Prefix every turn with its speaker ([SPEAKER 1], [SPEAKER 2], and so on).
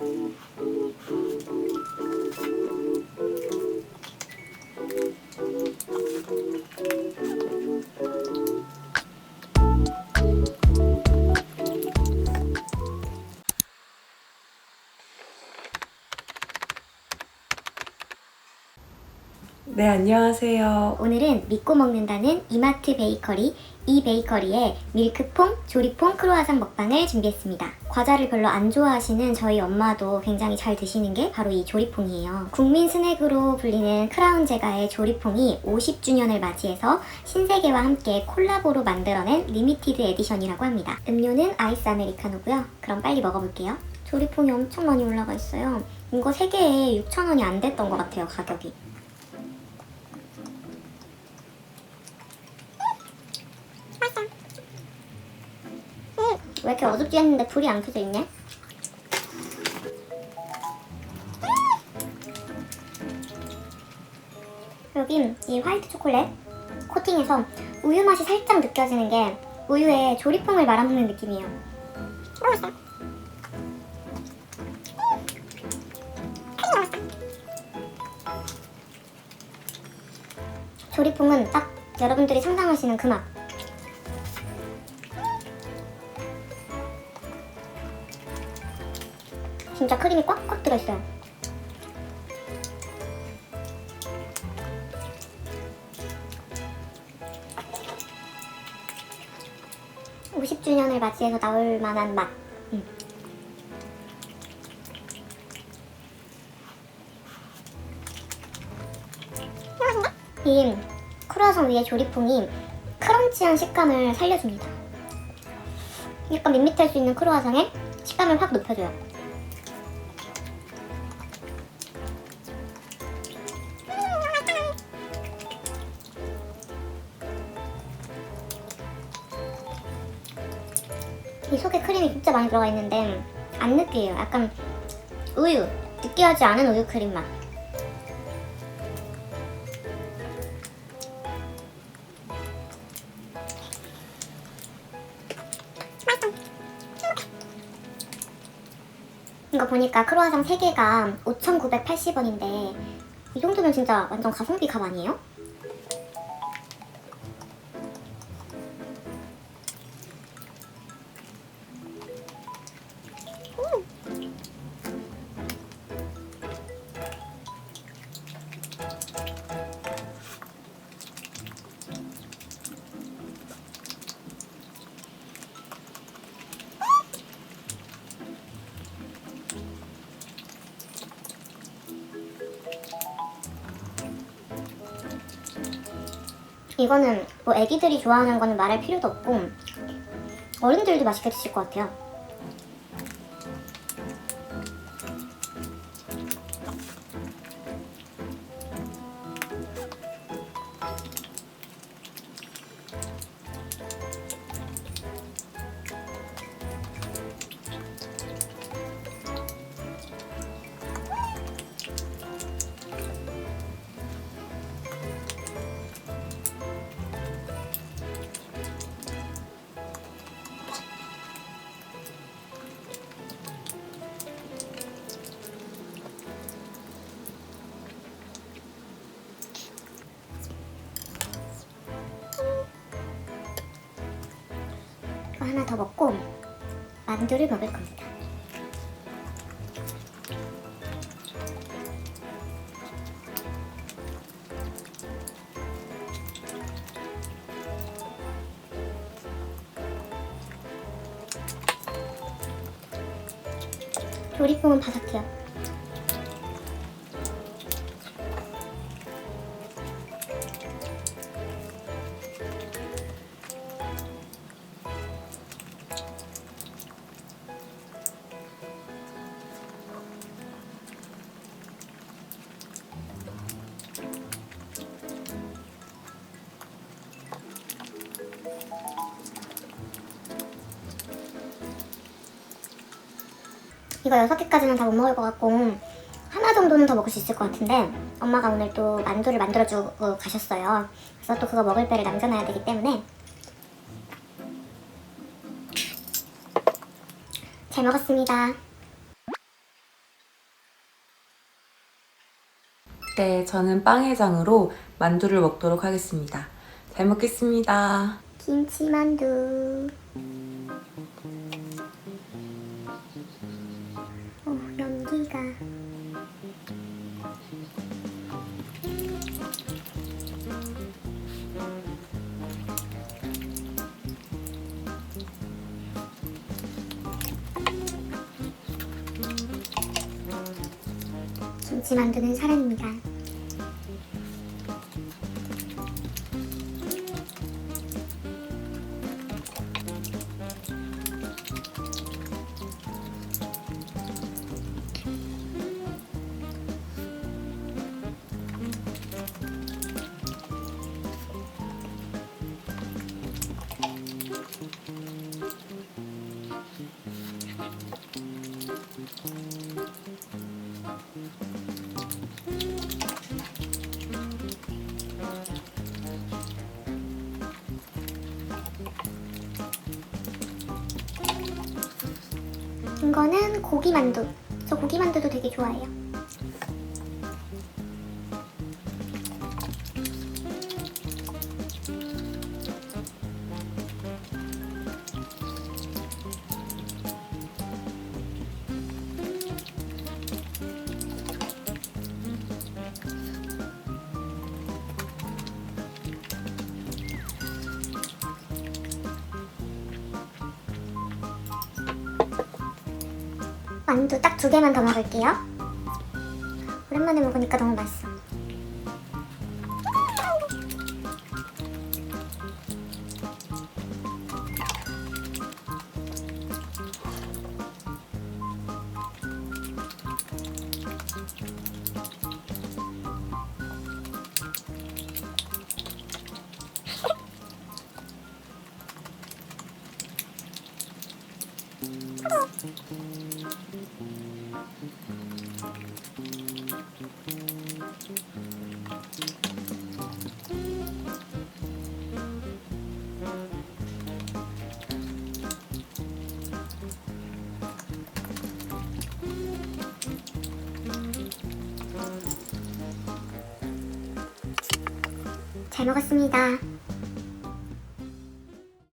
[SPEAKER 1] Thank you. 네, 안녕하세요.
[SPEAKER 2] 오늘은 믿고 먹는다는 이마트 베이커리 이 베이커리의 밀크퐁 조리퐁 크로아상 먹방을 준비했습니다. 과자를 별로 안 좋아하시는 저희 엄마도 굉장히 잘 드시는 게 바로 이 조리퐁이에요. 국민 스낵으로 불리는 크라운 제가의 조리퐁이 50주년을 맞이해서 신세계와 함께 콜라보로 만들어낸 리미티드 에디션이라고 합니다. 음료는 아이스 아메리카노고요. 그럼 빨리 먹어볼게요. 조리퐁이 엄청 많이 올라가 있어요. 이거 3개에 6,000원이 안 됐던 것 같아요, 가격이. 이렇게 어둡지 했는데 불이 안 켜져 있냐? 여긴 이 화이트 초콜릿 코팅에서 우유 맛이 살짝 느껴지는 게 우유에 조리퐁을 말아먹는 느낌이에요. 조리퐁은 딱 여러분들이 상상하시는 그 맛. 진짜 크림이 꽉꽉 들어있어요. (50주년을) 맞이해서 나올 만한 맛 음. 이 크루아상 위에 조리퐁이 크런치한 식감을 살려줍니다 약간 밋밋할 수 있는 크루아상에 식감을 확 높여줘요 이 속에 크림이 진짜 많이 들어가 있는데 안 느끼해요. 약간 우유, 느끼하지 않은 우유 크림 맛. 이거 보니까 크로아상 3개가 5,980원인데 이 정도면 진짜 완전 가성비 값 아니에요? 이거는 뭐 애기들이 좋아하는 거는 말할 필요도 없고 어른들도 맛있게 드실 것 같아요. 하나 더 먹고 만두를 먹을 겁니다. 조리뽕은 바삭해요. 이거 여섯 개까지는 다 못 먹을 것 같고 하나 정도는 더 먹을 수 있을 것 같은데 엄마가 오늘 또 만두를 만들어주고 가셨어요. 그래서 또 그거 먹을 배를 남겨놔야 되기 때문에 잘 먹었습니다.
[SPEAKER 1] 네, 저는 빵해장으로 만두를 먹도록 하겠습니다. 잘 먹겠습니다.
[SPEAKER 2] 김치만두. 김치만두는 사랑입니다. 이거는 고기만두. 저 고기만두도 되게 좋아해요. 만두 딱 두 개만 더 먹을게요. 오랜만에 먹으니까 너무 맛있어. 잘 먹었습니다.